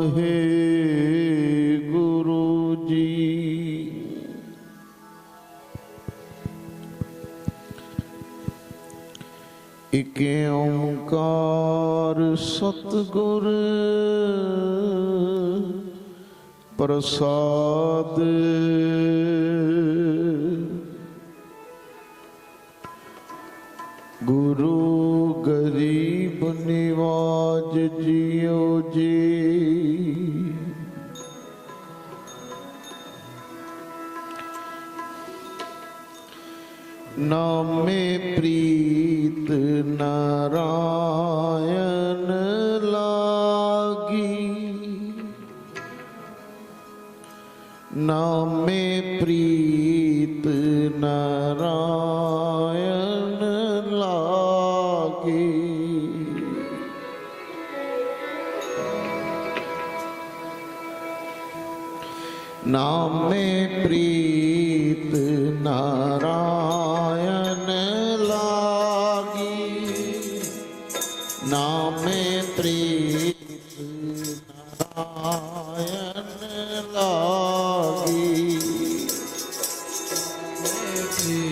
ਹੈ ਗੁਰੂ ਜੀ। ਇਕ ਓੰਕਾਰ ਸਤਗੁਰ ਪ੍ਰਸਾਦ। ਗੁਰੂ ਗਰੀਬ ਨਿਵਾਜ ਜੀਓ ਜੀ નારાયણ લાગી નામે પ્રીત નારાયણ લાગી નામે પ્રીત નારાયણ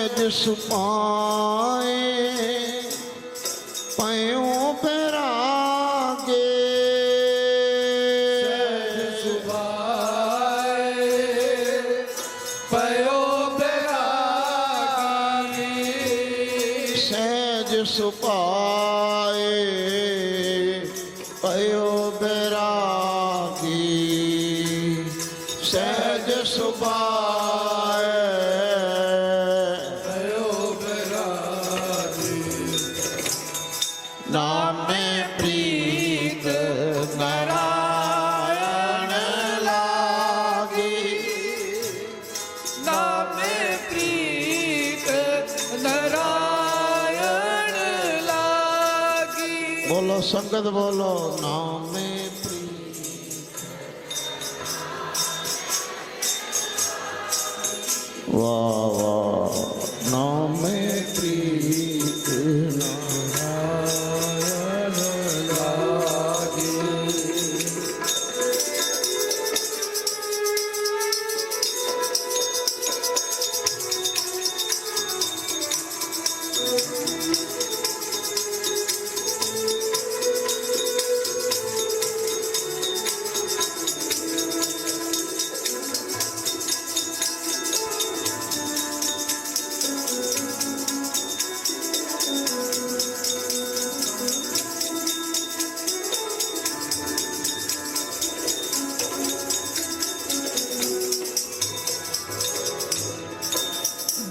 ਵੈਦ ਸੁਪਾਏ ਪਇਓ ਪਰਾਗੇ। ਸਹਿਜ ਸੁਪਾਏ ਪਇਓ ਬਰਾਗੀ ਸਹਿਜ ਸੁਪਾਏ સંગત બોલો નામે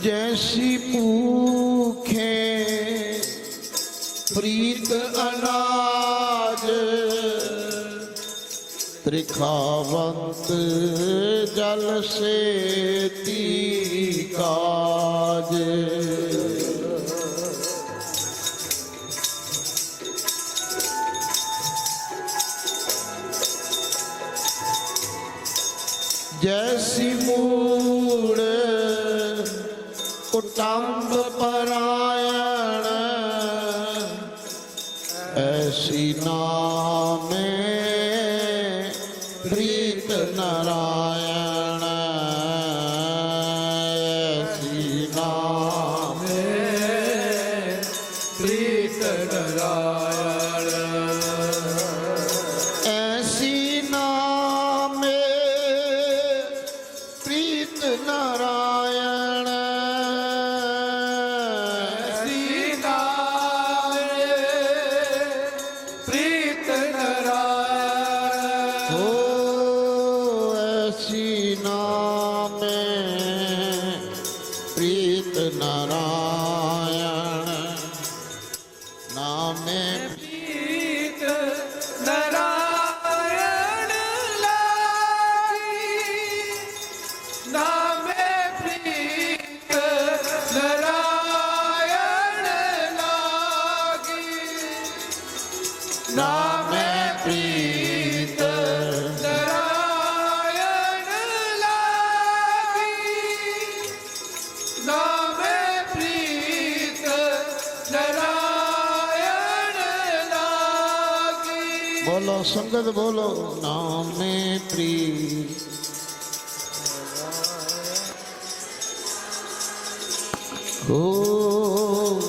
ਜੈਸੀ ਭੂਖੇ ਪ੍ਰੀਤ ਅਨਾਜ ਤ੍ਰਿਖਾਵੰਤ ਜਲ ਸੇਤੀ ਕਾਜ ਜੈਸੀ ਮੂ ਕੁਟੰਬ ਪਰਾਇਣ। ਐਸੀ ਨਾਮੇ ਪ੍ਰੀਤ ਨਰਾਇਣ। સંગત બોલો નામે પ્રી ઓ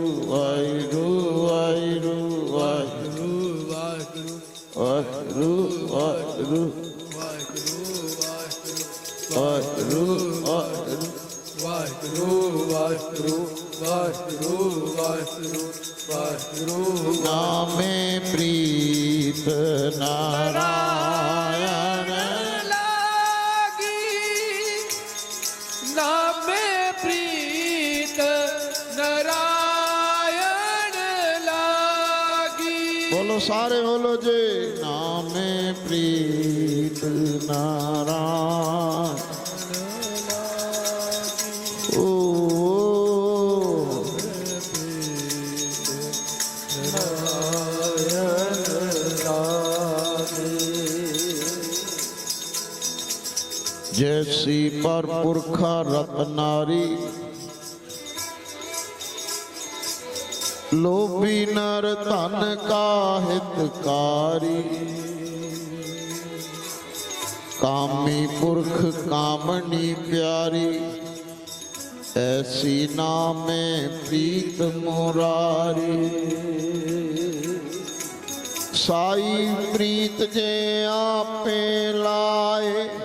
વસ્રુ વસ્રુ વસ્રુ નામે પ્રીત નારાયણ લાગી નામે પ્રીત નારાયણ લાગી બોલો સારે બોલો જે નામે પ્રીત નારાયણ सी पर पुरखा रत्नारी लोभी नर धन का हितकारी कामी पुरख कामनी प्यारी। ऐसी नाम प्रीत मुरारी। साई प्रीत जे आपे लाए।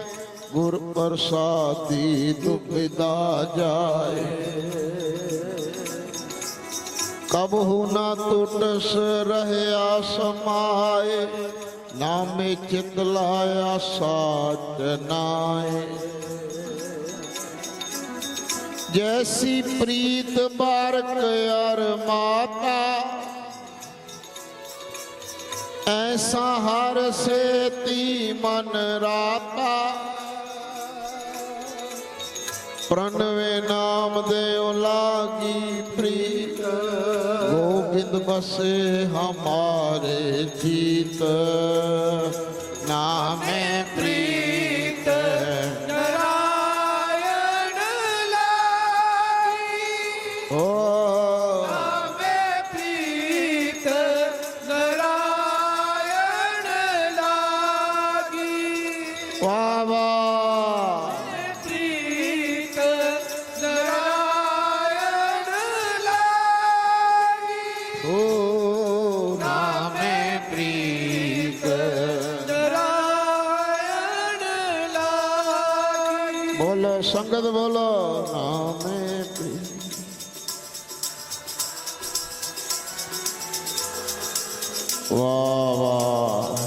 ਗੁਰ ਪ੍ਰਸਾਦੀ ਦੁਬਿਦਾ ਜਾਏ। ਕਬਹੂ ਨਾ ਟੁੱਟਸ ਰਹਿਆ ਸਮਾਏ, ਨਾਮੇ ਚਿਤ ਲਾਇਆ ਸਾਚ ਨਾਏ। ਜੈਸੀ ਪ੍ਰੀਤ ਬਾਰਕ ਅਰ ਮਾਤਾ, ਐਸਾ ਹਰ ਸੇਤੀ ਮਨ ਰਾਤਾ। ਪ੍ਰਣਵੇ ਨਾਮ ਦੇਉ ਲਾਗੀ ਪ੍ਰੀਤ। ਗੋਬਿੰਦ ਬਸੇ ਹਮਾਰੇ ਚੀਤ ਨਾਮੇ ਪ੍ਰੀਤ বলো সঙ্গত বলো নামে বাবা।